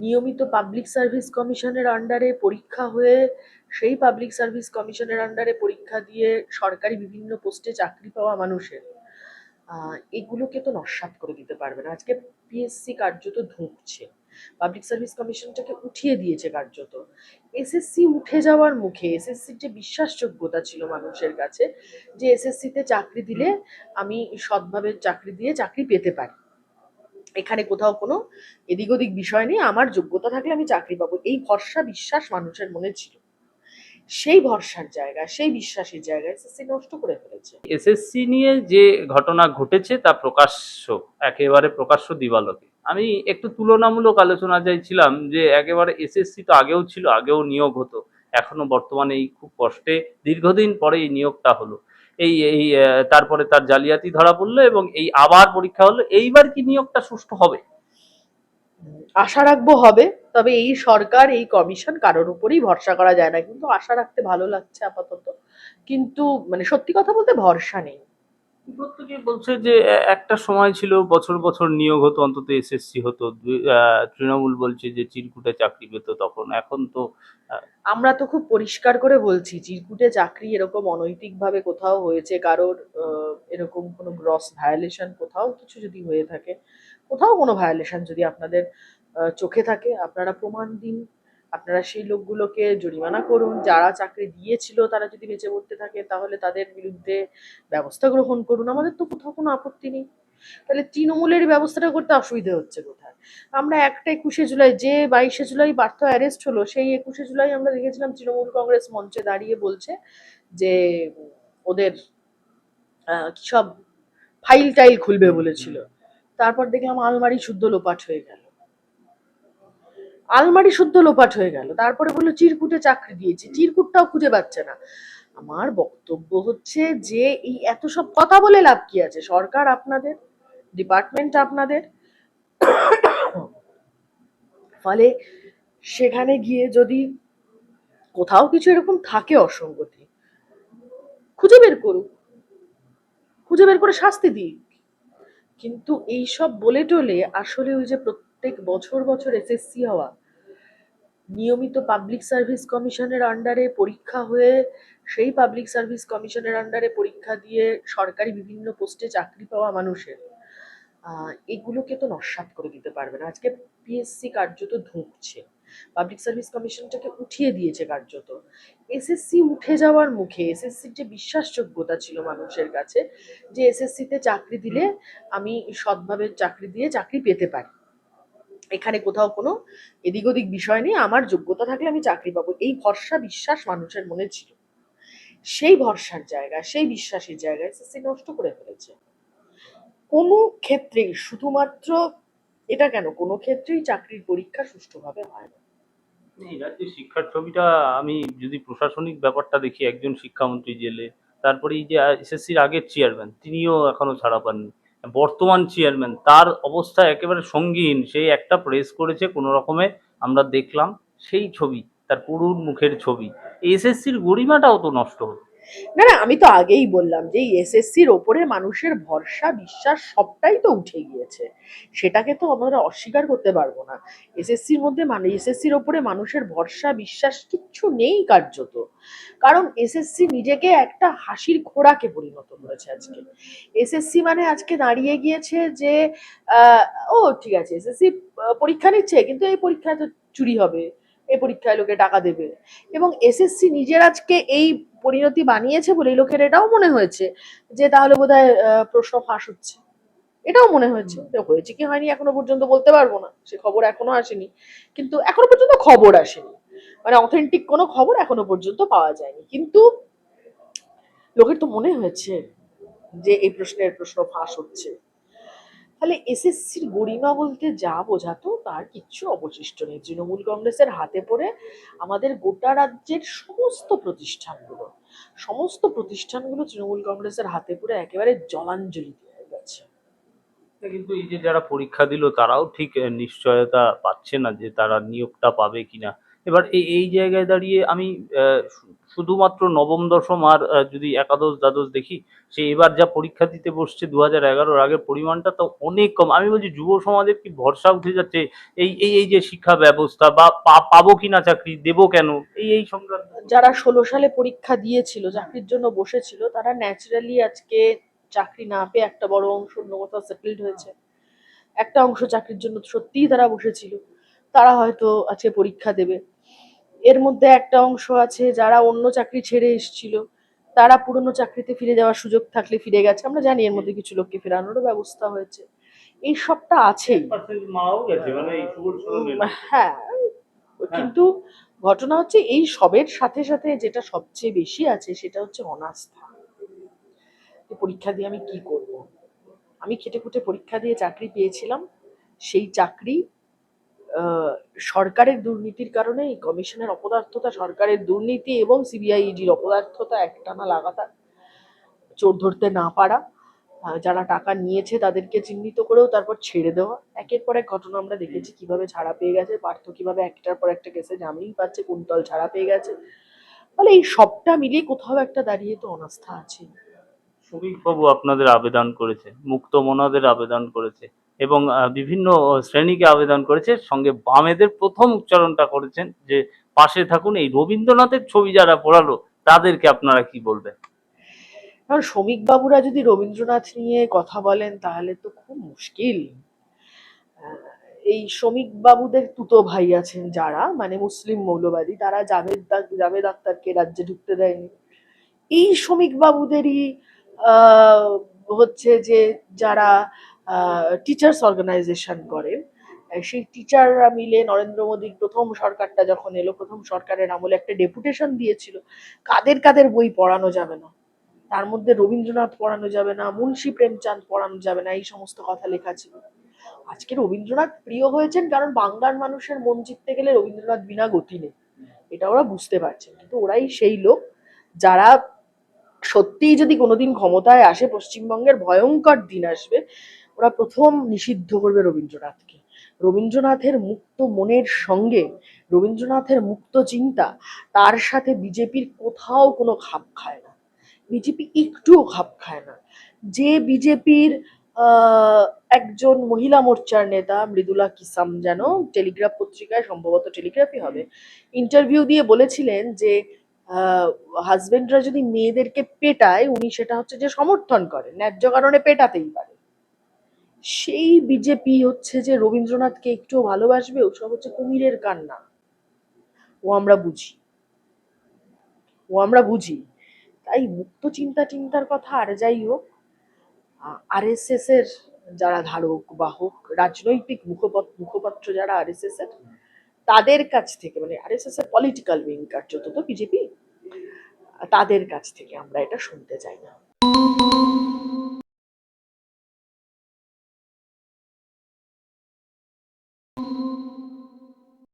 নিয়মিত public service কমিশনের আন্ডারে পরীক্ষা হয়ে, সেই পাবলিক সার্ভিস কমিশনের আন্ডারে পরীক্ষা দিয়ে সরকারি বিভিন্ন পোস্টে চাকরি পাওয়া মানুষের এগুলোকে তো নস্যাৎ করে দিতে পারবে না। আজকে পিএসসি কার্যত ধুঁকছে। পাবলিক সার্ভিস কমিশনটাকে উঠিয়ে দিয়েছে কার্যত। এসএসসি উঠে যাওয়ার মুখে এসএসসির যে বিশ্বাসযোগ্যতা ছিল মানুষের কাছে, যে এসএসসিতে চাকরি দিলে আমি সৎভাবে চাকরি দিয়ে চাকরি পেতে পারি। এখানে কোথাও কোনো এদিক ওদিক বিষয় নেই। আমার যোগ্যতা থাকলে আমি চাকরি পাবো। এই ভরসা বিশ্বাস মানুষের মনে ছিল। সেই ভরসার জায়গা সেই বিশ্বাসের জায়গা এসএসসি নষ্ট করে ফেলেছে। এসএসসি নিয়ে যে ঘটনা ঘটেছে তা প্রকাশ্য, একেবারে প্রকাশ্য দিবালোকে। আমি একটু তুলনামূলক আলোচনা চাইছিলাম যে একেবারে এসএসসি তো আগেও ছিল, আগেও নিয়োগ হতো। এখনও বর্তমানে এই খুব কষ্টে, দীর্ঘদিন পরে এই নিয়োগটা হলো। এই এই তারপরে তার জালিয়াতি ধরা পড়ল এবং এই আবার পরীক্ষা হলো, এইবার কি নিয়োগটা সুষ্ঠু হবে? আশা রাখব হবে, তবে এই সরকার, এই কমিশন কারোর উপরেই ভরসা করা যায় না। কিন্তু আশা রাখতে ভালো লাগছে আপাতত। কিন্তু মানে সত্যি কথা বলতে ভরসা নেই। বলছে যে একটা সময় ছিল বছর বছর নিয়োগ হতো, অন্তত এসএসসি হতো। তৃণমূল বলছে যে, চিরকুটে চাকরি পেত তখন। এখন তো আমরা তো খুব পরিষ্কার করে বলছি, চিরকুটে চাকরি এরকম অনৈতিকভাবে কোথাও হয়েছে, কারোর এরকম কোনো গ্রস ভায়োলেশন কোথাও কিছু যদি হয়ে থাকে, কোথাও কোনো ভায়োলেশন যদি আপনাদের চোখে থাকে, আপনারা প্রমাণ দিন। আপনারা সেই লোকগুলোকে জরিমানা করুন। যারা চাকরি দিয়েছিল তারা যদি বেঁচে পড়তে থাকে, তাহলে তাদের বিরুদ্ধে ব্যবস্থা গ্রহণ করুন। আমাদের তো কোথাও কোনো আপত্তি নেই। তাহলে তৃণমূলের ব্যবস্থাটা করতে অসুবিধা হচ্ছে কোথায়? আমরা একটা একুশে জুলাই, যে বাইশে জুলাই পার্থ অ্যারেস্ট হলো, সেই একুশে জুলাই আমরা দেখেছিলাম তৃণমূল কংগ্রেস মঞ্চে দাঁড়িয়ে বলছে যে, ওদের সব ফাইল টাইল খুলবে বলেছিল। তারপর দেখলাম আলমারি শুদ্ধ লোপাট হয়ে গেল। আলমারি শুদ্ধ লোপাট হয়ে গেল। তারপরে বলল, চিরকুটে চাকরি দিয়েছে। চিরকুটটাও খুঁজে পাচ্ছে না। আমার বক্তব্য হচ্ছে যে, এই এত সব কথা বলে লাভ কি আছে? সরকার আপনাদের, ডিপার্টমেন্ট আপনাদের? ফলে সেখানে গিয়ে যদি কোথাও কিছু এরকম থাকে অসঙ্গতি, খুঁজে বের করুক। খুঁজে বের করে শাস্তি দিই কিন্তু এই সব বলে টলে আসলে ওই যে প্রত্যেক বছর বছর এসএসসি হওয়া নিয়মিত পাবলিক সার্ভিস কমিশনের আন্ডারে পরীক্ষা হয়ে সেই পাবলিক সার্ভিস কমিশনের আন্ডারে পরীক্ষা দিয়ে সরকারি বিভিন্ন পোস্টে চাকরি পাওয়া মানুষের এগুলোকে তো নস্যাৎ করে দিতে পারবে না। আজকে পিএসসি কার্যত ধুঁকছে। পাবলিক সার্ভিস কমিশনটাকে উঠিয়ে দিয়েছে কার্যত। এসএসসি উঠে যাওয়ার মুখে এসএসসির যে বিশ্বাসযোগ্যতা ছিল মানুষের কাছে, যে এসএসসিতে চাকরি দিলে আমি সৎভাবে চাকরি দিয়ে চাকরি পেতে পারি। এখানে কোথাও কোনো এদিক ওদিক বিষয় নেই। আমার যোগ্যতা থাকলে আমি চাকরি পাবো। এই ভরসা বিশ্বাস মানুষের মনে ছিল। সেই ভরসার জায়গা, সেই বিশ্বাসের জায়গায় এসএসসি নষ্ট করে ফেলেছে। কোনো ক্ষেত্রেই, শুধুমাত্র এটা কেন? কোনো ক্ষেত্রেই চাকরির পরীক্ষা সুষ্ঠুভাবে হয় না। এই রাজ্যের শিক্ষার ছবিটা আমি যদি প্রশাসনিক ব্যাপারটা দেখি, একজন শিক্ষামন্ত্রী জেলে, তারপরে এই যে এসএসসির আগের চেয়ারম্যান তিনিও এখনও ছাড়া পাননি। বর্তমান চেয়ারম্যান, তার অবস্থা একেবারে সঙ্গীন। সেই একটা প্রেস করেছে, কোনো রকমে আমরা দেখলাম সেই ছবি, তার করুণ মুখের ছবি। এসএসসির গরিমাটাও তো নষ্ট হলো না না, আমি তো আগেই বললাম যে এসএসসির ওপরে মানুষের ভরসা, বিশ্বাস সবটাই তো উঠে গিয়েছে। সেটাকে তো আমরা অস্বীকার করতে পারব না। এসএসসির মধ্যে মানে এসএসসির ওপরে মানুষের ভরসা, বিশ্বাস কিচ্ছু নেই কার্যত। কারণ এসএসসি নিজেকে একটা হাসির খোরাকে পরিণত করেছে আজকে। এসএসসি মানে আজকে দাঁড়িয়ে গিয়েছে যে ও ঠিক আছে এসএসসি পরীক্ষা নিচ্ছে, কিন্তু এই পরীক্ষায় তো চুরি হবে। এই পরীক্ষায় লোকে টাকা দেবে। এবং এসএসসি নিজের আজকে এই পরিণতি বানিয়েছে বলে লোকের এটাও মনে হয়েছে যে তাহলে বোধহয় প্রশ্ন ফাঁস হচ্ছে। এটাও মনে হয়েছে। হয়েছে কি হয়নি এখনও পর্যন্ত বলতে পারব না। সে খবর এখনও আসেনি। কিন্তু এখনও পর্যন্ত খবর আসেনি। মানে অথেন্টিক কোনো খবর এখনও পর্যন্ত পাওয়া যায়নি। কিন্তু লোকের তো মনে হয়েছে যে এই প্রশ্নের প্রশ্ন ফাঁস হচ্ছে। তাহলে এসএসসির গরিমা বলতে যা বোঝাতো তার কিচ্ছু অবশিষ্ট নেই। তৃণমূল কংগ্রেসের হাতে পড়ে আমাদের গোটা রাজ্যের সমস্ত প্রতিষ্ঠানগুলো সমস্ত প্রতিষ্ঠানগুলো তৃণমূল কংগ্রেসের হাতে পড়ে একেবারে জলাঞ্জলি দিয়ে গেছে। কিন্তু এই যে যারা পরীক্ষা দিল তারাও ঠিক নিশ্চয়তা পাচ্ছে না যে তারা নিয়োগটা পাবে কিনা। এবার এই জায়গায় দাঁড়িয়ে আমি শুধুমাত্র নবম দশম আর যদি একাদশ দ্বাদশ দেখি, সে এবার যা পরীক্ষা দিতে বসছে দু হাজার এগারোর আগের পরিমাণটা তো অনেক কম। আমি বলছি, যুব সমাজের কি ভরসা উঠে যাচ্ছে? এই এই এই যে শিক্ষা ব্যবস্থা বা পাবো কিনা চাকরি, দেবো কেন? এই এই সংক্রান্ত যারা ষোলো সালে পরীক্ষা দিয়েছিল, চাকরির জন্য বসেছিল, তারা ন্যাচারালি আজকে চাকরি না পেয়ে একটা বড় অংশ অন্য কোথাও সেটেলড হয়েছে। একটা অংশ চাকরির জন্য সত্যিই তারা বসেছিল। তারা হয়তো আজকে পরীক্ষা দেবে। এর মধ্যে একটা অংশ আছে যারা অন্য চাকরি ছেড়ে এসেছিল। তারা পুরনো চাকরিতে ফিরে যাওয়ার সুযোগ থাকলে ফিরে গেছে। আমরা জানি এর মধ্যে কিছু লোককে ফেরানোরও ব্যবস্থা হয়েছে। এই সবটা আছেই। গেছে মানে। হ্যাঁ কিন্তু ঘটনা হচ্ছে এই সবের সাথে সাথে যেটা সবচেয়ে বেশি আছে সেটা হচ্ছে অনাস্থা। পরীক্ষা দিয়ে আমি কি করব? আমি খেটে খুঁটে পরীক্ষা দিয়ে চাকরি পেয়েছিলাম। সেই চাকরি সরকারের দুর্নীতির কারণে এই কমিশনের অপদার্থতা, সরকারের দুর্নীতি এবং সিবিআইডির অপদার্থতা একটানা লাগাতার চোর ধরতে না পারা যারা টাকা নিয়েছে তাদেরকে চিহ্নিত করেও তারপর ছেড়ে দেওয়া। একের পর এক ঘটনা আমরা দেখেছি কীভাবে ছাড়া পেয়ে গেছে, পার্থ কীভাবে একটার পর একটা কেসে জামিন পাচ্ছে কুন্তল ছাড়া পেয়ে গেছে। ফলে এই সবটা মিলিয়ে কোথাও একটা দাঁড়িয়ে তো অনাস্থা আছে। শ্রমিকবাবু আপনাদের আবেদন করেছে মুক্ত মনাদের আবেদন করেছে। এবং বিভিন্ন শ্রেণীকে আবেদন করেছে। সঙ্গে বামেদের প্রথম উচ্চারণটা করেছেন যে, পাশে থাকুন, এই রবীন্দ্রনাথের ছবি যারা পড়ালো, তাদেরকে আপনারা কি বলবেন? কারণ শ্রমিক বাবুরা যদি রবীন্দ্রনাথ নিয়ে কথা বলেন, তাহলে তো খুব মুশকিল। এই শ্রমিক বাবুদের তুতো ভাই আছেন যারা মানে মুসলিম মৌলবাদী, তারা জাভেদ জাভেদ আক্তারকে রাজ্যে ঢুকতে দেয়নি। এই শ্রমিক বাবুদেরই হচ্ছে যে, যারা টিচার্স অর্গানাইজেশন করেন সেই টিচাররা মিলে নরেন্দ্র মোদীর প্রথম সরকারটা যখন এলো, প্রথম সরকারের আমলে একটা ডেপুটেশন দিয়েছিল। কাদের কাদের বই পড়ানো যাবে না? তার মধ্যে রবীন্দ্রনাথ পড়ানো যাবে না, মুন্সী প্রেমচাঁদ পড়ানো যাবে না, এই সমস্ত কথা লেখা ছিল। আজকে রবীন্দ্রনাথ প্রিয় হয়েছেন কারণ বাংলার মানুষের মন জিততে গেলে রবীন্দ্রনাথ বিনা গতি নেই। এটা ওরা বুঝতে পারছেন। কিন্তু ওরাই সেই লোক যারা সত্যিই যদি কোনোদিন ক্ষমতায় আসে, পশ্চিমবঙ্গের ভয়ঙ্কর দিন আসবে ওরা প্রথম নিষিদ্ধ করবে রবীন্দ্রনাথকে। রবীন্দ্রনাথের মুক্ত মনের সঙ্গে, রবীন্দ্রনাথের মুক্ত চিন্তা তার সাথে বিজেপির কোথাও কোনো খাপ খায় না। বিজেপি একটুও খাপ খায় না। যে বিজেপির একজন মহিলা মোর্চার নেতা, মৃদুলা কিসাম যেন টেলিগ্রাফ পত্রিকায় সম্ভবত টেলিগ্রাফই হবে, ইন্টারভিউ দিয়ে বলেছিলেন যে হাজবেন্ডরা যদি মেয়েদেরকে পেটায়, উনি সেটা হচ্ছে যে সমর্থন করেন। ন্যায্য কারণে পেটাতেই পারে। সেই বিজেপি হচ্ছে যে রবীন্দ্রনাথকে একটুও ভালোবাসবে, ওসব হচ্ছে কুমিরের কান্না। ও আমরা বুঝি। ও আমরা বুঝি। তাই মুক্ত চিন্তা চিন্তার কথা আর যাই হোক আর এস এস এর যারা ধারক বাহক রাজনৈতিক মুখপত্র মুখপাত্র যারা আর এস এস এর তাদের কাছ থেকে মানে আর এস এস এর পলিটিক্যাল উইং কার্যত তো বিজেপি তাদের কাছ থেকে আমরা এটা শুনতে চাই না।